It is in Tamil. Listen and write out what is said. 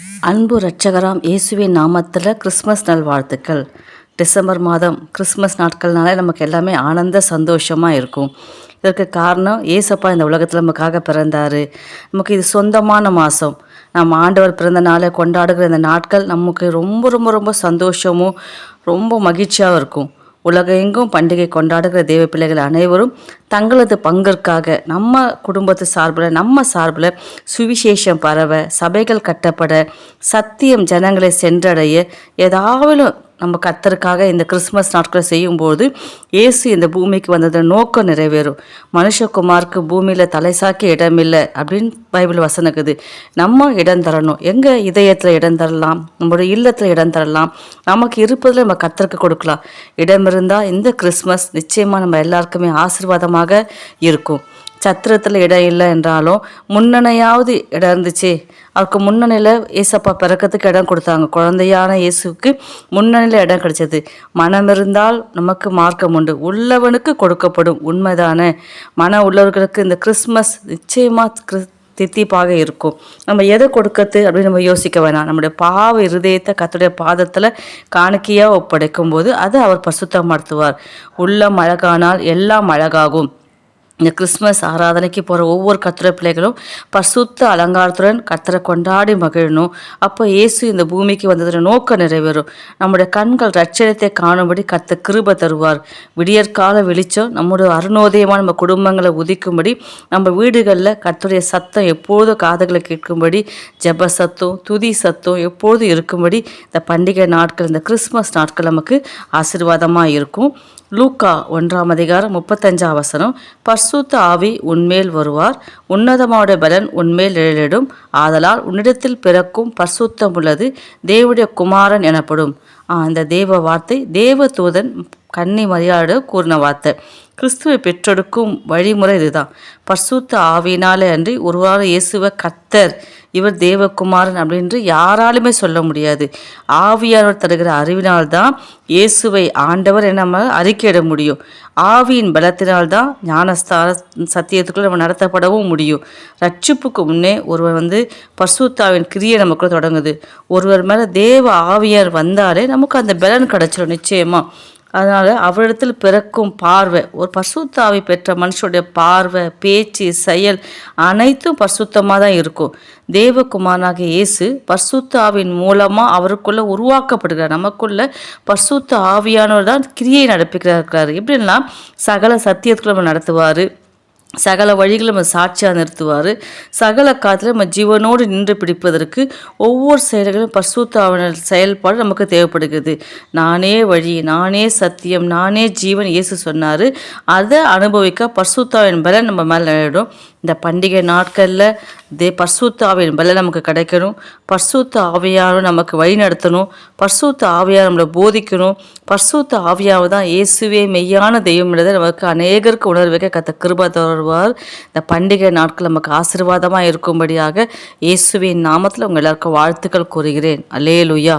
அன்பு ரட்சகராம் இயேசுவின் நாமத்தில் கிறிஸ்மஸ் நல்வாழ்த்துக்கள். டிசம்பர் மாதம் கிறிஸ்மஸ் நாட்கள்னாலே நமக்கு எல்லாமே ஆனந்த சந்தோஷமாக இருக்கும். இதற்கு காரணம் ஏசப்பா இந்த உலகத்தில் நமக்காக பிறந்தார். நமக்கு இது சொந்தமான மாதம் நம்ம ஆண்டவர் பிறந்த நாளை கொண்டாடுகிற இந்த நாட்கள் நமக்கு ரொம்ப ரொம்ப ரொம்ப சந்தோஷமும் ரொம்ப மகிழ்ச்சியாகவும் இருக்கும். உலகெங்கும் பண்டிகை கொண்டாடுகிற தேவ பிள்ளைகள் அனைவரும் தங்களது பங்கிற்காக நம்ம குடும்பத்து சார்பில் நம்ம சார்பில் சுவிசேஷம் பரவ சபைகள் கட்டப்பட சத்தியம் ஜனங்களை சென்றடைய ஏதாவது நம்ம கத்தருக்காக இந்த கிறிஸ்மஸ் நாட்களை செய்யும்போது இயேசு இந்த பூமிக்கு வந்தது நோக்கம் நிறைவேறும். மனுஷகுமாருக்கு பூமியில் தலைசாக்கி இடமில்லை அப்படின்னு பைபிள் வசனக்குது. நம்ம இடம் தரணும். எங்கள் இதயத்தில் இடம் தரலாம்? நம்மளோட இல்லத்தில் இடம் தரலாம்? நமக்கு இருப்பதில் நம்ம கத்தருக்கு கொடுக்கலாம். இடம் இருந்தால் இந்த கிறிஸ்மஸ் நிச்சயமாக நம்ம எல்லாருக்குமே ஆசீர்வாதமாக இருக்கும். சத்திரத்தில் இடம் இல்லை என்றாலும் முன்னணையாவது இடம் இருந்துச்சு. அவருக்கு முன்னணியில் ஏசப்பா பிறக்கிறதுக்கு இடம் கொடுத்தாங்க. குழந்தையான இயேசுக்கு முன்னணியில் இடம் கிடைச்சது. மனம் இருந்தால் நமக்கு மார்க்கம் உண்டு. உள்ளவனுக்கு கொடுக்கப்படும் உண்மைதான. மன உள்ளவர்களுக்கு இந்த கிறிஸ்மஸ் நிச்சயமாக கிறிஸ் தித்திப்பாக இருக்கும். நம்ம எதை கொடுக்கறது அப்படின்னு நம்ம யோசிக்க வேணாம். நம்முடைய பாவ இருதயத்தை கத்துடைய பாதத்தில் காணிக்கையாக ஒப்படைக்கும் போது அதை அவர் பசுத்தப்படுத்துவார் உள்ளம் அழகானால் எல்லாம் அழகாகும். இந்த கிறிஸ்மஸ் ஆராதனைக்கு போகிற ஒவ்வொரு கத்திர பிள்ளைகளும் பசுத்த அலங்காரத்துடன் கத்தரை கொண்டாடி மகிழணும். அப்போ இயேசு இந்த பூமிக்கு வந்ததில் நோக்கம் நிறைவேறும். நம்முடைய கண்கள் ரட்சணத்தை காணும்படி கத்த கிருப தருவார். விடியற்கால வெளிச்சம் நம்முடைய அருணோதயமாக நம்ம குடும்பங்களை உதிக்கும்படி நம்ம வீடுகளில் கத்துடைய சத்தம் எப்போதும் காதுகளை கேட்கும்படி ஜப சத்தம் துதி சத்தம் எப்போதும் இருக்கும்படி இந்த பண்டிகை நாட்கள் இந்த கிறிஸ்மஸ் நாட்கள் நமக்கு ஆசீர்வாதமாக இருக்கும். லூக்கா ஒன்றாம் அதிகாரம் முப்பத்தஞ்சாம் வசனம் பர்சூத்த ஆவி உன்மேல் வருவார் உன்னதமாவுடைய பலன் உன்மேல் எழிலிடும் ஆதலால் உன்னிடத்தில் பிறக்கும் பர்சுத்தம் உள்ளது தேவடைய குமாரன் எனப்படும். அந்த தேவ வார்த்தை தேவ தூதன் கன்னி மரியாதை கூறின வார்த்தை. கிறிஸ்துவை பெற்றெடுக்கும் வழிமுறை இதுதான். பர்சுத்த ஆவினாலே அன்றி ஒருவாறு இயேசுவ கத்தர் இவர் தேவகுமாரன் அப்படின்று யாராலுமே சொல்ல முடியாது. ஆவியானவர் தருகிற அறிவினால்தான் இயேசுவை ஆண்டவர் என நம்ம அறிக்கையிட முடியும். ஆவியின் பலத்தினால்தான் ஞானஸ்தான சத்தியத்துக்குள்ள நம்ம நடத்தப்படவும் முடியும். ரட்சிப்புக்கு முன்னே ஒருவர் வந்து பசுத்தாவின் கிரியை நமக்குள்ள தொடங்குது. ஒருவர் மேலே தேவ ஆவியார் வந்தாலே நமக்கு அந்த பலன் கிடச்சிடும் நிச்சயமாக அதனால் அவரிடத்தில் பிறக்கும் பார்வை ஒரு பசுத்தாவை பெற்ற மனுஷனுடைய பார்வை பேச்சு செயல் அனைத்தும் பசுத்தமாக தான் இருக்கும். தேவகுமாராக இயேசு பர்சுத்த ஆவின் மூலமாக அவருக்குள்ளே உருவாக்கப்படுகிறார். நமக்குள்ள பர்சுத்த ஆவியானவர் தான் கிரியை நடப்பிக்கிறார் எப்படின்னா சகல சத்தியத்துக்குள்ள நடத்துவார். சகல வழிகளும் நம்ம சாட்சியாக நிறுத்துவார். சகல காலத்தில் நம்ம ஜீவனோடு நின்று பிடிப்பதற்கு ஒவ்வொரு செயல்களும் பசுத்தாவினர் செயல்பாடு நமக்கு தேவைப்படுகிறது. நானே வழி நானே சத்தியம் நானே ஜீவன் இயேசு சொன்னார். அதை அனுபவிக்க பசுத்தாவின் பலன் நம்ம மேலே நினைடும் இந்த பண்டிகை நாட்களில் தே பர்சூத்த பல நமக்கு கிடைக்கணும். பர்சூத்த ஆவியாரும் நமக்கு வழி நடத்தணும். பர்சூத்த ஆவியார் நம்மளை போதிக்கணும். பர்சூத்த ஆவியாவை தான் இயேசுவே மெய்யான தெய்வம் நமக்கு அநேகருக்கு உணர்வைக்க கத்த கிருபா தருவார். இந்த பண்டிகை நாட்கள் நமக்கு ஆசீர்வாதமாக இருக்கும்படியாக இயேசுவின் நாமத்தில் உங்கள் எல்லாருக்கும் வாழ்த்துக்கள் கூறுகிறேன். அலே லுயா